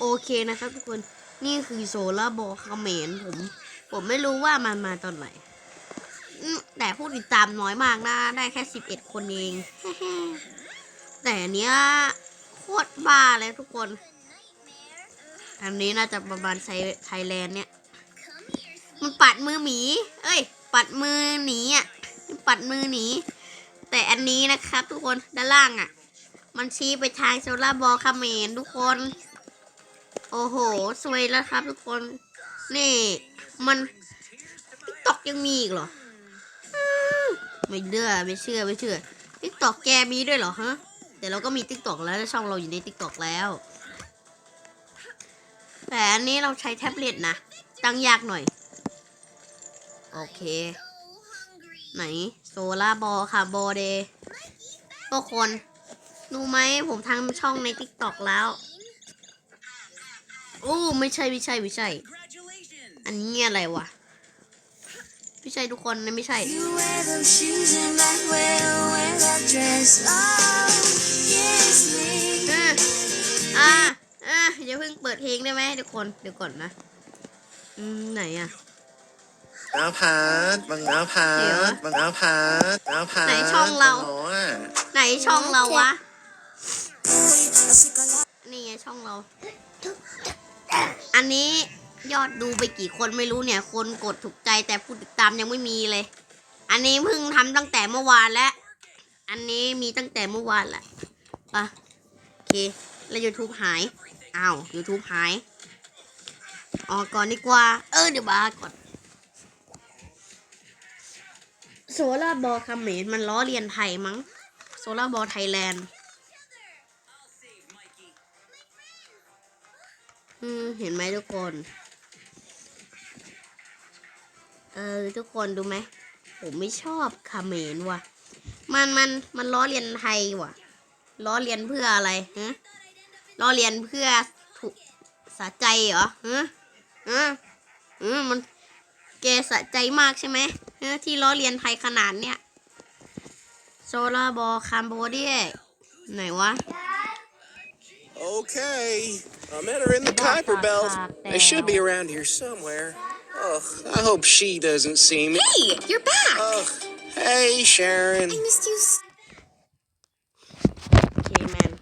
โอเคนะครับทุกคนนี่คือโซลาร์บอลเมรผม ผมไม่รู้ว่ามันมาตอนไหน แต่ผู้ติดตามน้อยมากนะ ได้แค่สิบเอ็ดคนเอง แต่เนี้ยโคตรบ้าเลยทุกคน อันนี้น่าจะประมาณไทยไทยแลนด์เนี่ย มันปัดมือหมี เอ้ย ปัดมือหนีอะ ปัดมือหนี แต่อันนี้นะครับทุกคนด้านล่างอะ มันชี้ไปทางโซลาร์บอลเมรทุกคน โอ้โห สวยแล้วครับทุกคน นี่ มันติ๊กตอกยังมีอีกเหรอ ไม่เดือไม่เชื่อไม่เชื่อติ๊กตอกแกมีด้วยเหรอฮะ แต่เราก็มีติ๊กตอกแล้วช่องเราอยู่ในติ๊กตอกแล้วแต่อันนี้เราใช้แท็บเล็ตนะ ตั้งยากหน่อย โอเค ไหน โซลาบอลค่ะบอเดทุกคน ดูไหมผมทำช่องในติ๊กตอกแล้ว โอ้ไม่ใช่ไม่ใช่ไม่ใช่ อันนี้อะไรวะไม่ใช่ทุกคนนะไม่ใช่ You wear them shoes and I will wear that dress. Oh, kiss me. อะอะอะอย่าเพิ่งเปิดเพลงได้ไหมทุกคนเดี๋ยวก่อนนะอืมไหนอะน้าพัดบังน้าพัเดี๋ยวดบังน้าพัดน้าพัดไหนช่องเราโอ้อะไหนช่องเราวะนี่ไงช่องเรา อันนี้ยอดดูไปกี่คนไม่รู้เนี่ย คนกดถูกใจแต่ผู้ติดตามยังไม่มีเลย อันนี้เพิ่งทำตั้งแต่เมื่อวานแล้ว อันนี้มีตั้งแต่เมื่อวานแหละไปะโอเค แล้ว YouTube หายอ้าว YouTube หายออกก่อนดีกว่า เออเดี๋ยวบาก่อนโซลาร์บอลคาเขมรมันล้อเลียนไทยมั้งโซลาร์บอลไทยแลนด์ อืมเห็นไหมทุกคน เออทุกคนดูไหม ผมไม่ชอบคาเมรว่ะ มันมันมันล้อเลียนไทยว่ะ ล้อเลียนเพื่ออะไรฮะล้อเลียนเพื่อถูกสะใจเหรอฮะฮะอืมมันแกสะใจมากใช่ไหมฮะที่ล้อเลียนไทยขนาดเนี้ยโซลาบอคัมโบเดียไหนวะ Okay, I met her in the Kuiper Belt. They should be around here somewhere. Ugh, I hope she doesn't see me. Hey, you're back. Ugh, hey Sharon. I missed you. s- โอเคแมน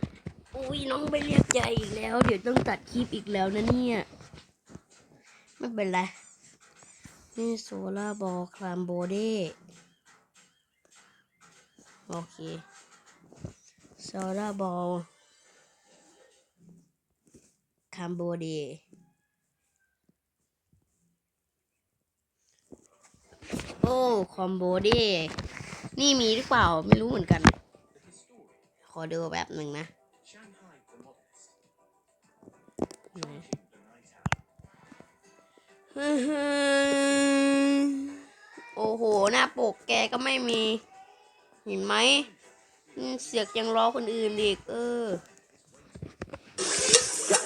อุ้ยน้องไปเรียกใจอีกแล้ว เดี๋ยวต้องตัดคลิปอีกแล้วนะเนี่ย ไม่เป็นไร นี่โซลาร์บอลคลามโบเดโอเคโซลาร์บอล คามโบเดโอ้คอมโบเดนี่มีหรือเปล่าไม่รู้เหมือนกัน ขอดูแบบหนึ่งนะโอ้โห หน้าปกแกก็ไม่มี เห็นไหม เสือกยังรอคนอื่นอีก เออ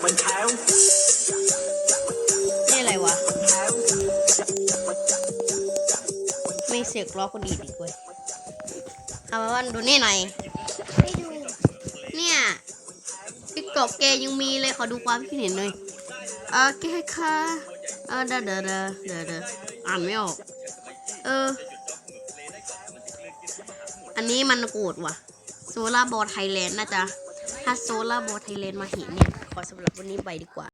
นี่อะไรวะ ไม่เสือกรอคนอื่นอีกเว้ยเอามาว่าดูนี่หน่อยเนี่ยติ๊กตอกแกยังมีเลยขอดูความคิดเห็นหน่อยโอเคค่ะเออเดอเดอเดอเดอเดออ่านไม่ออก เออ อันนี้มันโกรธว่ะ โซลาร์บอลไทยแลนด์น่าจะถ้าโซลาร์บอลไทยแลนด์มาเห็นเนี่ย ขอสำหรับวันนี้ไปดีกว่า